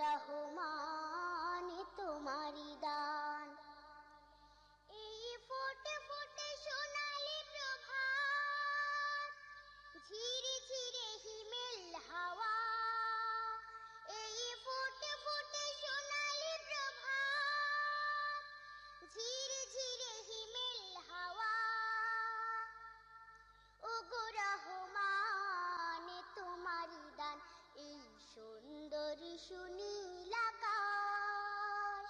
রহমান তোমার সুনীল আকাশ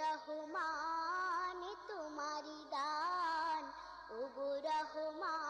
রহমান তোমারি দান। ওগো রহমান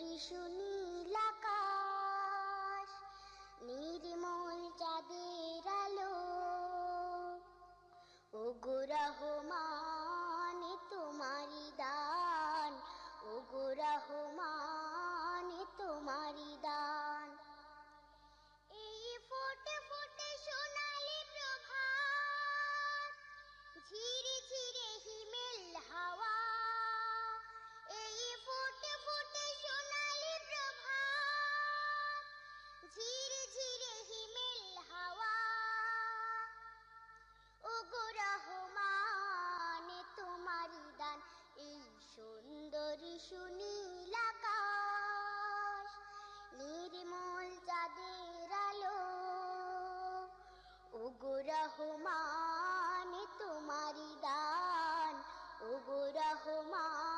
Show. গোরহমান তোমারি দান। ও গোরহমান